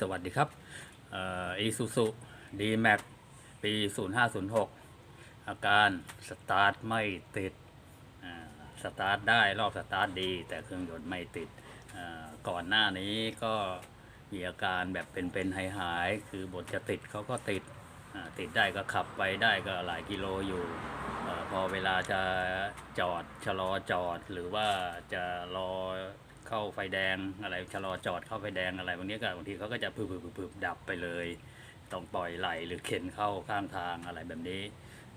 สวัสดีครับอีซูซูดีแม็กปี 0506 อาการสตาร์ทไม่ติดสตาร์ทได้รอบสตาร์ทดี แต่เครื่องยนต์ไม่ติดก่อนหน้านี้ก็มีอาการแบบเป็นๆหายๆ คือบทจะติดเขาก็ติดติดได้ก็ขับไปได้ก็หลายกิโลอยู่อพอเวลาจะจอดชะลอจอดหรือว่าจะรอ เข้าไฟแดงอะไรชะลอจอดเข้าไฟแดงอะไรบางทีก็บางทีเขาก็จะพึบๆๆๆดับไปเลยต้องปล่อยไหลหรือเข็นเข้าข้างทางอะไรแบบนี้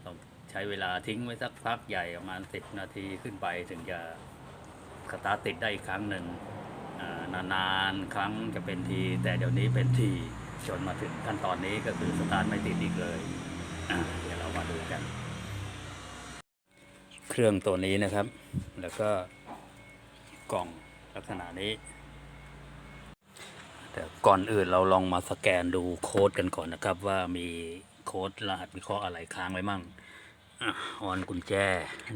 ต้องใช้เวลาทิ้งไว้สักพักใหญ่ประมาณสิบนาทีขึ้นไปถึงจะสตาร์ติดได้อีกครั้งหนึ่งอ่านานๆครั้งจะเป็นที แต่เดี๋ยวนี้เป็นทีจนมาถึงขั้นตอนนี้ก็คือสตาร์ทไม่ติดอีกเลยเดี๋ยวเรามาดูกัน เครื่องตัวนี้นะครับ แล้วก็กล่อง ลักษณะนี้ แต่ก่อนอื่นเราลองมาสแกนดูโค้ดกันก่อนนะครับ ว่ามีโค้ดรหัสวิเคราะห์อะไรค้างไว้มั่งอ่อนกุญแจ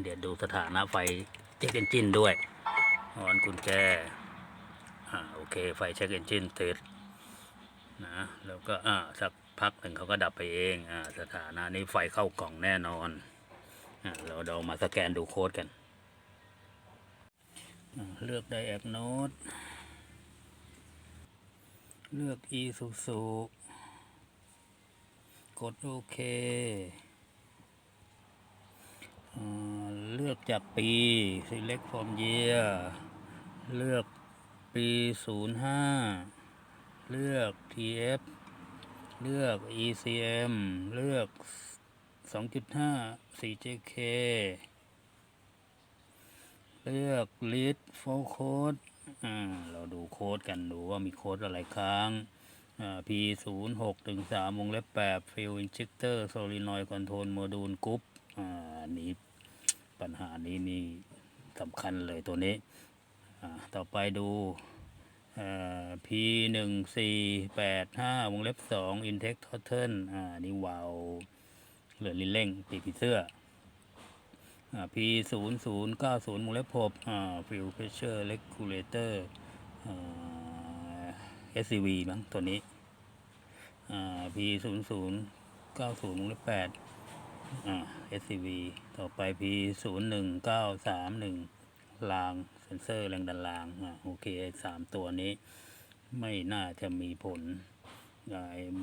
เดี๋ยวดูสถานะไฟเช็คเอนจินด้วย ออนกุญแจอ่าโอเค ไฟเช็คเอนจินติดนะแล้วก็อ่าสักพักหนึ่งเขาก็ดับไปเองอ่าสถานะนี้ไฟเข้ากล่องแน่นอนอ่าเราเรามาสแกนดูโค้ดกัน เลือกไดแอกโนดเลือก e สุสุกดโอเคเลือกจากปี select from year เลือกปี 05 เลือก tf เลือก ecm เลือก 2.5 4jk เลือก list for code อ่าเราดูโค้ดกันดูว่ามีโค้ดอะไรค้างอ่า p 0 6ถึง3วงเล็บ8 fill injector solenoid control module group อ่าอันนี้ปัญหานี้นี่สำคัญเลยตัวนี้อ่าต่อไปดูอ่า p 1 4 8 5วงเล็บ2 intake total อ่าอันนี่วาล์วเหลือลิ้นเร่งปีกผีเสื้อ P ศูนย์ศูนย์เล็บหก fuel pressure regulator SCV มั้งตัวนี้ P ศูนย์ศูนย์เล็บแปด SCV ต่อไป P ศูนย์หนึ่งเก้างเซนเซอร์แรงดันรางโอเคสามตัวนี้ ไม่น่าจะมีผล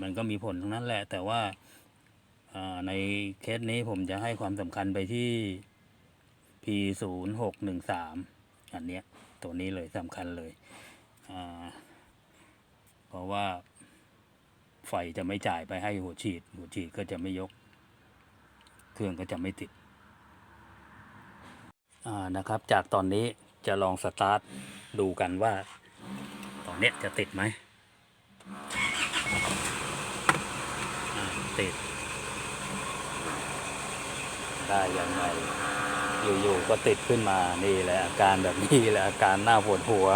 มันก็มีผลทั้งนั้นแหละ แต่ว่าในเคสนี้ผมจะให้ความสำคัญไปที่ P ศูนย์หกหนึ่งสามอันเนี้ยตัวนี้เลยสำคัญเลย เพราะว่าไฟจะไม่จ่ายไปให้หัวฉีด หัวฉีดก็จะไม่ยก เครื่องก็จะไม่ติดนะครับ จากตอนนี้จะลองสตาร์ทดูกันว่า ตอนเนี้ยจะติดไหมติด ได้ยังไง อยู่ๆก็ติดขึ้นมานี่แหละอาการแบบนี้แหละอาการหน้าปวดหัว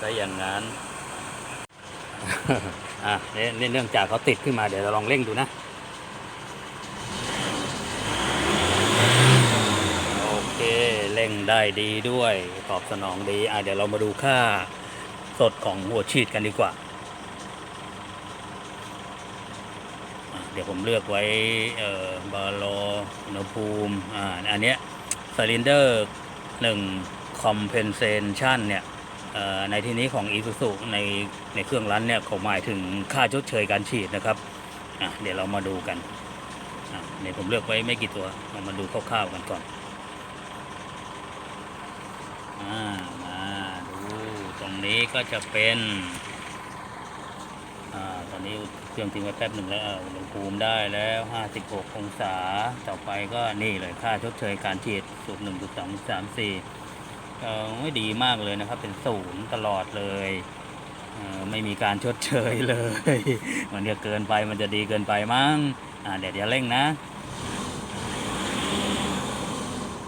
ถ้อย่างนั้นอะนี่นี่เนื่องจากเขาติดขึ้นมาเดี๋ยวเราลองเร่งดูนะ โอเคเร่งได้ดีด้วย ตอบสนองดีอะเดี๋ยวเรามาดูค่าสดของหัวฉีดกันดีกว่า อะเดี๋ยวผมเลือกไว้เอ่อบาโลอุณหภูมิอ่าอันเนี้ยซิลินเดอร์หนึ่งคอมเพนเซชันเนี่ยในที่นี้ของ i s u z u ในในเครื่องรันเนี่ยเขาหมายถึงค่าชดเชยการฉีดนะครับเดี๋ยวเรามาดูกันเนี่ยผมเลือกไว้ไม่กี่ตัวเรามาดูคร่าวๆกันก่อนอมาดูตรงนี้ก็จะเป็นอ่าตอนนี้ เครื่องทิ้งไว้แป๊บหนึ่งแล้วอุณหภูมิได้แล้ว 56 องศา ต่อไปก็นี่เลยค่าชดเชยการฉีดสูตรหนึ่งจุดสองสามสี่เออไม่ดีมากเลยนะครับ เป็นศูนย์ตลอดเลยเออไม่มีการชดเชยเลย มันจะเกินไปมันจะดีเกินไปมั้งอ่าเดี๋ยวอย่าเร่งนะ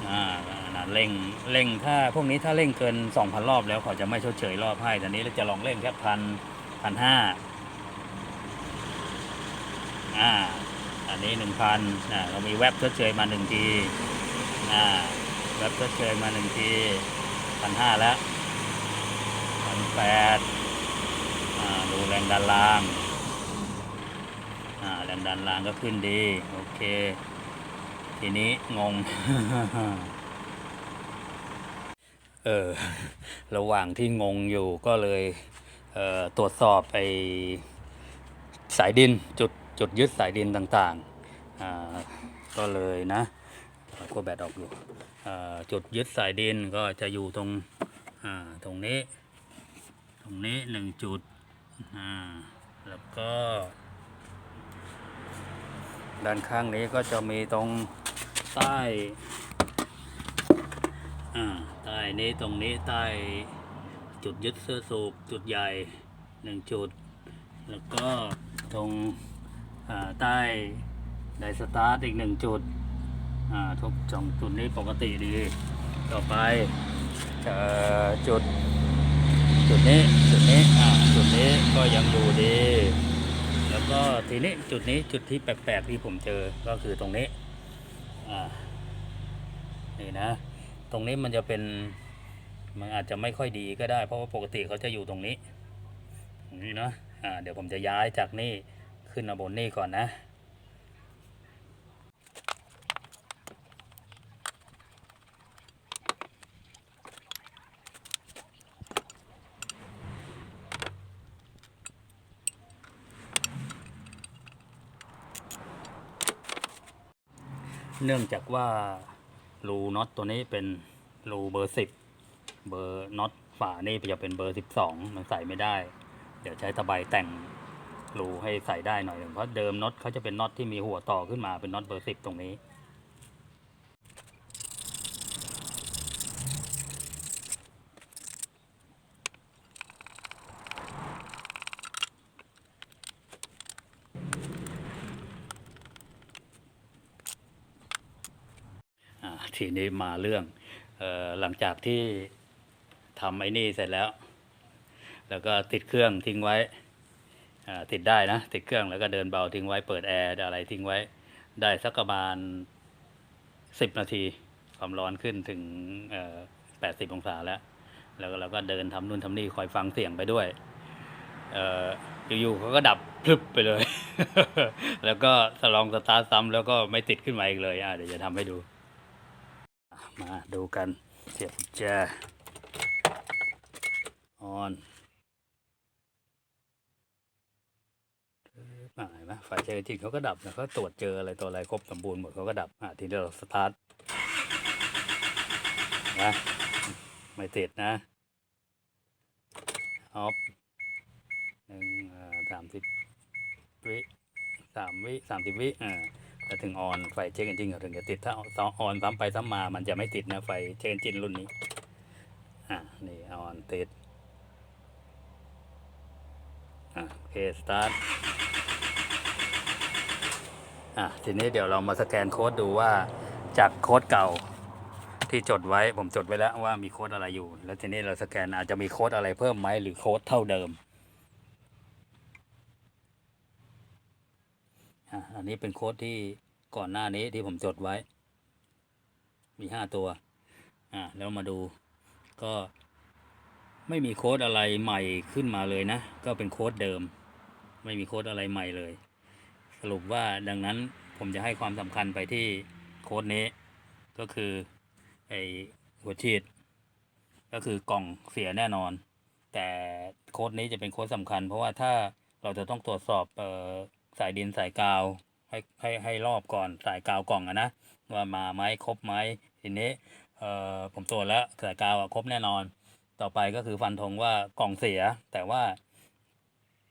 อ่าเร่งเร่งถ้าพวกนี้ถ้าเร่งเกิน 2,000 รอบแล้วเขาจะไม่ชดเชยรอบให้แต่นี้เราจะลองเร่งแค่พันพันห้า อ่าอันนี้หนึ่งพันอ่าเรามีแว็บชดเชยมาหนึ่งทีอ่าแว็บชดเชยมาหนึ่งทีพันห้าแล้วพันแปดดูแรงดันล่างอ่าแรงดันล่างก็ขึ้นดีโอเค ทีนี้งงเออระหว่างที่งงอยู่ก็เลยเออตรวจสอบไปสายดินจุด จุดยึดสายดินต่างๆ ก็เลยนะก็แบตออกอยู่จุดยึดสายดินก็จะอยู่ตรงตรงนี้ ตรงนี้หนึ่งจุดแล้วก็ ด้านข้างนี้ก็จะมีตรงใต้ใต้นี้ตรงนี้ใต้จุดยึดเสื้อสูบจุดใหญ่หนึ่งจุด แล้วก็ตรง ใต้ไดสตาร์ทอีกหนึ่งจุดทุกสองจุดนี้ปกติดี ต่อไปเอ่อจุด จุดนี้จุดนี้จุดนี้ก็ยังอยู่ดี แล้วก็ทีนี้จุดนี้จุดที่แปลกๆที่ผมเจอก็คือตรงนี้นี่นะ ตรงนี้มันจะเป็นมันอาจจะไม่ค่อยดีก็ได้ เพราะว่าปกติเขาจะอยู่ตรงนี้ตรงนี้เนาะอ่าเดี๋ยวผมจะย้ายจากนี่ ขึ้นมาบนนี่ก่อนนะเนื่องจากว่ารูน็อตตัวนี้เป็นรูเบอร์สิบเบอร์น็อตฝานี่จะเป็นเบอร์สิบสองมันใส่ไม่ได้ เดี๋ยวใช้ตะไบแต่ง รูให้ใส่ได้หน่อยหนึ่งเพราะเดิมน็อตเขาจะเป็นน็อตที่มีหัวต่อขึ้นมาเป็นน็อตเบอร์สิบตรงนี้อ่าทีนี้มาเรื่องออหลังจากที่ทำไอ้นี่เสร็จแล้ว แล้วก็ติดเครื่องทิ้งไว้ ติดได้นะ ติดเครื่องแล้วก็เดินเบาทิ้งไว้เปิดแอร์อะไรทิ้งไว้ ได้สักประมาณสิบนาที ความร้อนขึ้นถึงแปดสิบองศาแล้ว แล้วเราก็เดินทำนู่นทำนี่คอยฟังเสียงไปด้วยอยู่ๆเขาก็ดับพลึบไปเลย แล้วก็สลองสตาร์ทซ้ำแล้วก็ไม่ติดขึ้นมาอีกเลยอะเดี๋ยวจะทำให้ดู มาดูกันเสียบแจออน อ่าเห็นไหมไฟเช็คจริงเขาก็ดับนะเขาตรวจเจออะไรตัวอะไรครบสมบูรณ์หมดเขาก็ดับอ่าทีนี้เราสตาร์ทนะไม่ติดนะออฟหนึ่งสามสิบวิสามวิสามสิบวิอ่าถ้าถึงออนไฟเช็คเอนจินเขาถึงจะติดถ้าออนซ้ำไปซ้ำมามันจะไม่ติดนะไฟเช็คเอนจินรุ่นนี้อะนี่ออนติดอะโอเคสตาร์ท อะทีนี้เดี๋ยวเรามาสแกนโค้ดดูว่าจากโค้ดเก่าที่จดไว้ผมจดไว้แล้วว่ามีโค้ดอะไรอยู่ แล้วทีนี้เราสแกนอาจจะมีโค้ดอะไรเพิ่มไหมหรือโค้ดเท่าเดิมอะอันนี้เป็นโค้ดที่ก่อนหน้านี้ที่ผมจดไว้ มีห้าตัว อะแล้วมาดูก็ไม่มีโค้ดอะไรใหม่ขึ้นมาเลยนะ ก็เป็นโค้ดเดิม ไม่มีโค้ดอะไรใหม่เลย สรุปว่าดังนั้นผมจะให้ความสำคัญไปที่โค้ดนี้ ก็คือไอหัวฉีด ก็คือกล่องเสียแน่นอน แต่โค้ดนี้จะเป็นโค้ดสำคัญ เพราะว่าถ้าเราจะต้องตรวจสอบเออสายดินสายกาว ให้ให้ให้รอบก่อนสายกาวกล่องอะนะว่ามาไหมครบไหมทีนี้เออผมตรวจแล้วสายกาวอะครบแน่นอน ต่อไปก็คือฟันธงว่ากล่องเสียแต่ว่า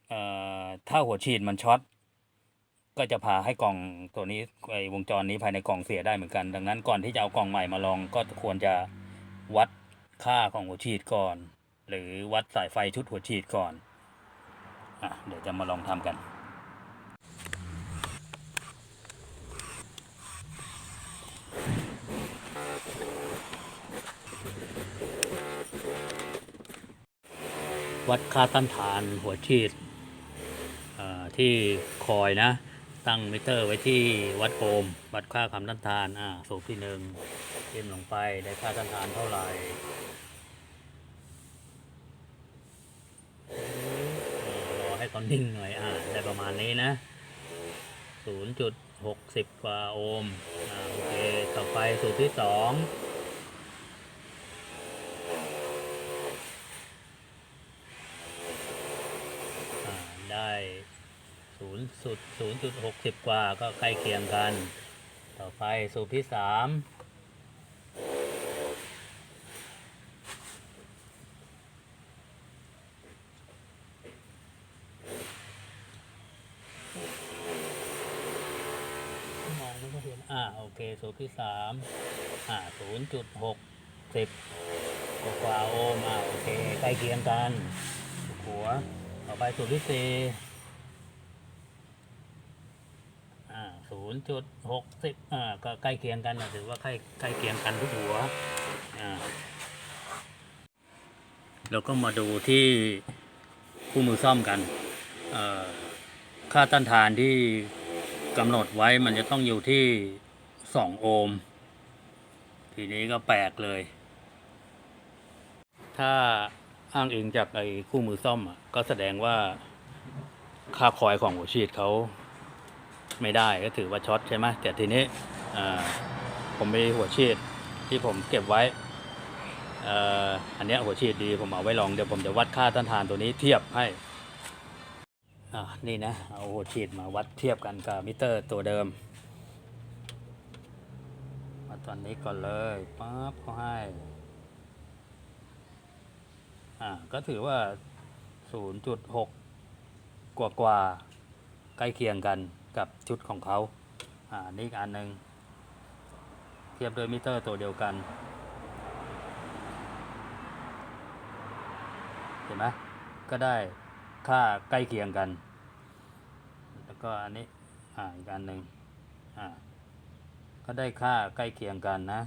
เอ่อถ้าหัวฉีดมันช็อต ก็จะพาให้กล่องตัวนี้ไอวงจรนี้ภายในกล่องเสียได้เหมือนกัน ดังนั้นก่อนที่จะเอากล่องใหม่มาลองก็ควรจะวัดค่าของหัวฉีดก่อน หรือวัดสายไฟชุดหัวฉีดก่อนอะเดี๋ยวจะมาลองทำกันวัดค่าต้านทานหัวฉีดอ่อที่คอยนะ ตั้งมิเตอร์ไว้ที่วัดโอม วัดค่าความต้านทาน อ่าสูบที่หนึ่งจิ้มลงไปได้ค่าต้านทานเท่าไหร่เอ่อรอใเขานิ่งหน่อยอ่าได้ประมาณนี้นะศูนย์จุดหกสิบกว่าโอห์มอ่าโอเค ต่อไปสูตรที่สองได้ ศูนย์สุดศูนย์จุดหกสิบกว่าก็ใกล้เคียงกัน ต่อไปสูตรที่สามมองไม่ค่อยเห็นอ่าโอเคสูตรที่สามอ่าศูนย์จุดหกสิบกว่าโอห์มอ่าโอเคใกล้เคียงกันหัวต่อไปสูตรที่สี่อ่าศู นย์จุดหกสิบอ่าก็ใกล้เคียงกันนะถือว่าใกล้ใกล้เคียงกันทุกหัวอ่าแล้วก็มาดูที่คู่มือซ่อมกันอ่อค่าต้านทานที่กำหนดไว้มันจะต้องอยู่ที่สองโอห์มทีนี้ก็แปลกเลย ถ้าอ้างอิงจากไอ้คู่มือซ่อมอะก็แสดงว่าค่าคอยของหัวฉีดเขา ไม่ได้ก็ถือว่าช็อตใช่ไหมแต่ทีนี้ผมมีหัวฉีดที่ผมเก็บไว้ออันนี้หัวฉีดดีผมเอาไว้ลองเดี๋ยวผมจะวัดค่าต้านทานตัวนี้เทียบให้นี่นะเอาหัวฉีดมาวัดเทียบกันกับมิเตอร์ตัวเดิมมาตอนนี้ก่อนเลยปั๊บเขาให้อ่าก็ถือว่า 0.6 กว่ากว่าใกล้เคียงกัน กับชุดของเขาอ่านี่อีกอันหนึ่งเทียบโดยมิเตอร์ตัวเดียวกัน เห็นไหมก็ได้ค่าใกล้เคียงกัน แล้วก็อันนี้อ่าอีกอันหนึ่งอ่าก็ได้ค่าใกล้เคียงกันนะ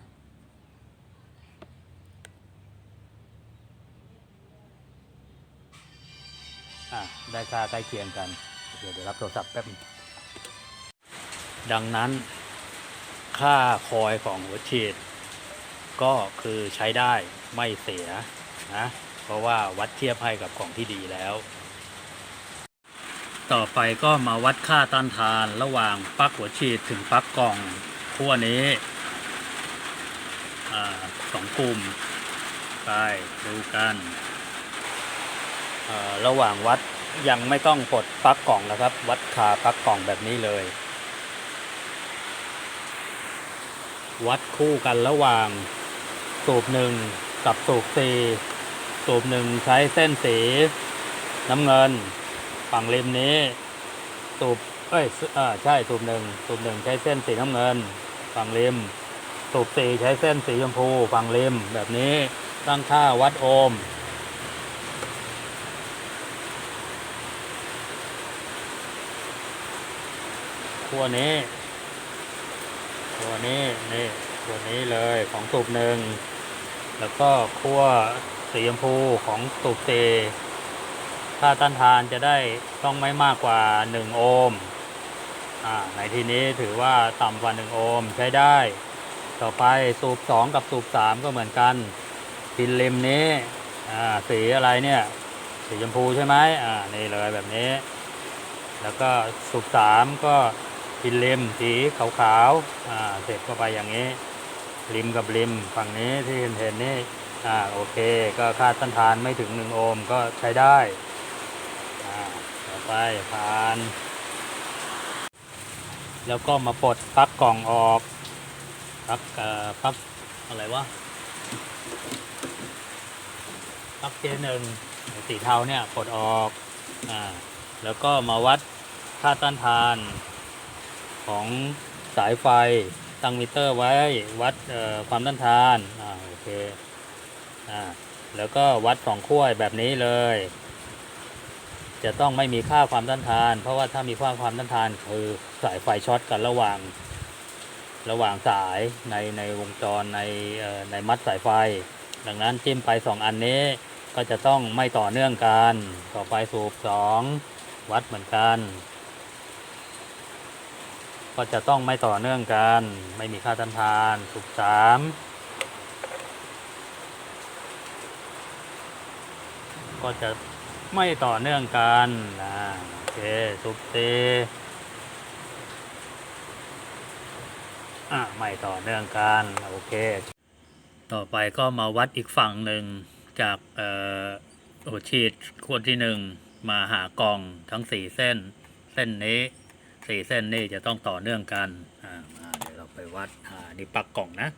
อะได้ค่าใกล้เคียงกันโอเคเดี๋ยวรับโทรศัพท์แป๊บนึง ดังนั้นค่าคอยของหัวฉีด ก็คือใช้ได้ไม่เสียนะเพราะว่าวัดเทียบให้กับของที่ดีแล้ว ต่อไปก็มาวัดค่าต้านทานระหว่างปลั๊กหัวฉีดถึงปลั๊กกล่องขั้วนี้อสองกลุ่มไปดูกันระหว่างวัดยังไม่ต้องกดปลั๊กกล่องนะครับ วัดคาปลั๊กกล่องแบบนี้เลย วัดคู่กันระหว่าง สูบหนึ่งกับสูบสี่สูบหนึ่งใช้เส้นสี น้ำเงิน ฝั่งริมนี้ สูบเอ้ยอ่าใช่สูบหนึ่งสูบหนึ่งใช้เส้นสีน้ำเงิน ฝั่งริม สูบสี่ใช้เส้นสีชมพูฝั่งริมแบบนี้ตั้งค่าวัดโอห์มขั้วนี้ ขั้วนี้นี่ขั้วนี้เลยของสูบหนึ่งแล้วก็ขั้วสีชมพูของสูบสี่ค่าต้านทานจะได้ต้องไม่มากกว่า 1 โอห์มอ่าในที่นี้ถือว่าต่ำกว่า 1 โอห์มใช้ได้ ต่อไปสูบ 2 กับสูบ 3 ก็เหมือนกันพินริมนี้อ่าสีอะไรเนี่ย สีชมพูใช่ไหมอ่านี่เลยแบบนี้ แล้วก็สูบ 3 ก็ พินริมสีขาวๆอ่าเสร็จเข้าไปอย่างนี้ ริมกับริมฝั่งนี้ที่เห็นเห็นๆนี่อ่าโอเค ก็ค่าต้านทานไม่ถึง1โอห์มก็ใช้ได้อ่าต่อไปผ่าน แล้วก็มาปลดปลั๊กกล่องออกปลั๊กเอ่อปลั๊กอะไรวะปลั๊กเจหนึ่งสีเทาเนี่ยปลดออกอ่าแล้วก็มาวัดค่าต้านทาน ของสายไฟตั้งมิเตอร์ไว้วัดความต้านทานอ่าโอเคอ่าแล้วก็วัดสองขั้วแบบนี้เลย จะต้องไม่มีค่าความต้านทาน เพราะว่าถ้ามีค่าความต้านทานคือสายไฟช็อตกันระหว่างระหว่างสายในในวงจรในในมัดสายไฟ ดังนั้นจิ้มไปสองอันนี้ก็จะต้องไม่ต่อเนื่องกัน ต่อไปสูบสองวัดเหมือนกัน ก็จะต้องไม่ต่อเนื่องกัน ไม่มีค่าต้านทานสูบสามก็จะไม่ต่อเนื่องกันนะโอเคสุบตีอะไม่ต่อเนื่องกันโอเค ต่อไปก็มาวัดอีกฝั่งหนึ่งจากเอ่อโอชีดขั้วที่หนึ่งมาหากองทั้งสี่เส้น เส้นนี้ สี่เส้นนี่จะต้องต่อเนื่องกันอ่ามาเดี๋ยวเราไปวัดอ่านี่ปลักกล่องนะ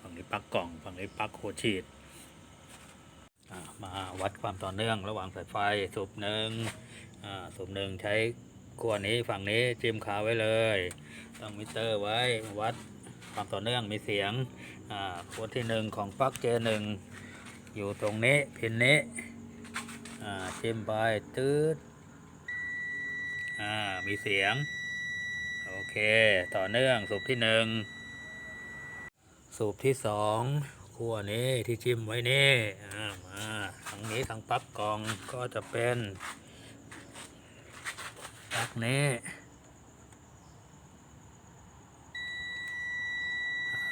ฝั่งนี้ปลักกล่องฝั่งนี้ปลักโคชีดอ่ามาวัดความต่อเนื่องระหว่างสายไฟสูบหนึ่งอ่าสูบหนึ่งใช้ขั้วนี้ฝั่งนี้จิ้มขาไว้เลยต้องมิเตอร์ไว้วัดความต่อเนื่องมีเสียงอ่าขั้วที่หนึ่งของปลั๊กเจหนึ่งอยู่ตรงนี้พินนี้อ่าจิ้มไปตืดอ่ามีเสียง โอเค ต่อเนื่องสูบที่หนึ่งสูบที่สองขั้วนี้ที่จิ้มไว้นี่อ่ามาทางนี้ทางปลั๊กกล่องก็จะเป็นปลั๊กนี้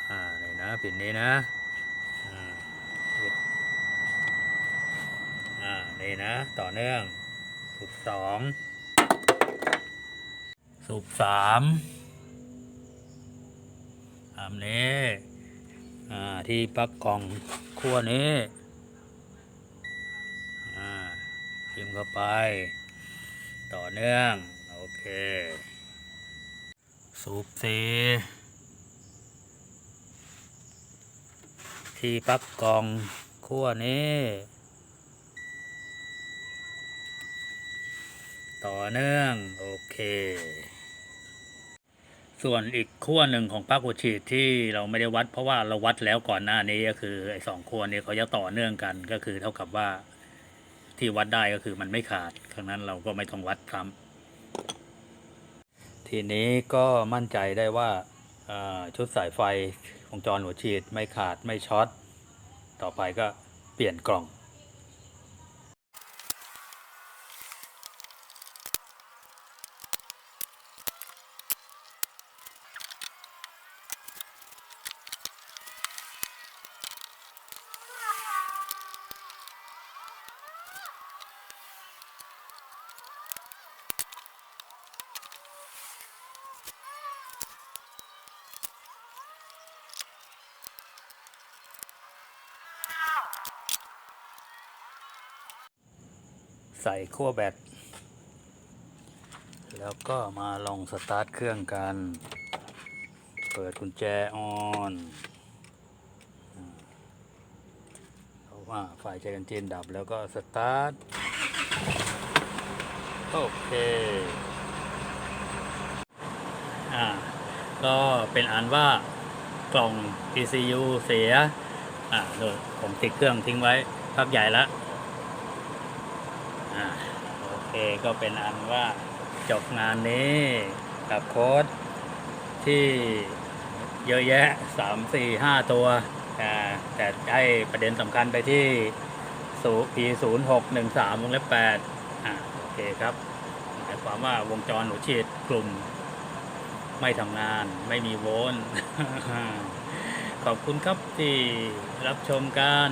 อ่านี่นะพินนี้นะอ่หยุดอ่านี่นะ ต่อเนื่องสูบสอง สูบสามตามนี้อ่าที่ปักกล่องขั้วนี้อ่าพิมพ์เข้าไป ต่อเนื่อง โอเค สูบสี่ที่ปักกล่องขั้วนี้ ต่อเนื่อง โอเค ส่วนอีกขั้วหนึ่งของปลั๊กหัวฉีดที่เราไม่ได้วัด เพราะว่าเราวัดแล้วก่อนหน้านี้ก็คือไอ้สองขั้วนี้เขาจะต่อเนื่องกันก็คือเท่ากับว่าที่วัดได้ก็คือมันไม่ขาดครั้งนั้นเราก็ไม่ต้องวัดซ้ำทีนี้ก็มั่นใจได้ว่าชุดสายไฟวงจรหัวฉีดไม่ขาดไม่ช็อตต่อไปก็เปลี่ยนกล่อง ใส่ขั้วแบต แล้วก็มาลองสตาร์ทเครื่องกัน เปิดกุญแจออนอ่าเพราะว่าไฟใจกันเจนดับแล้วก็สตาร์ท โอเค อ่า ก็เป็นอันว่ากล่อง ECU เสีย อ่าโดยผมติดเครื่องทิ้งไว้พักใหญ่แล้ว อ่าโอเคก็เป็นอันว่าจบงานนี้กับโค้ดที่เยอะแยะสามสี่ห้าตัว แต่ได้ประเด็นสำคัญไปที่สูปีศูนย์หกหนึ่งสามวงเล็บแปดอ่าโอเคครับ หมายความว่าวงจรหัวฉีดกลุ่ม ไม่ทำงานไม่มีโวลต์ขอบคุณครับที่รับชมกัน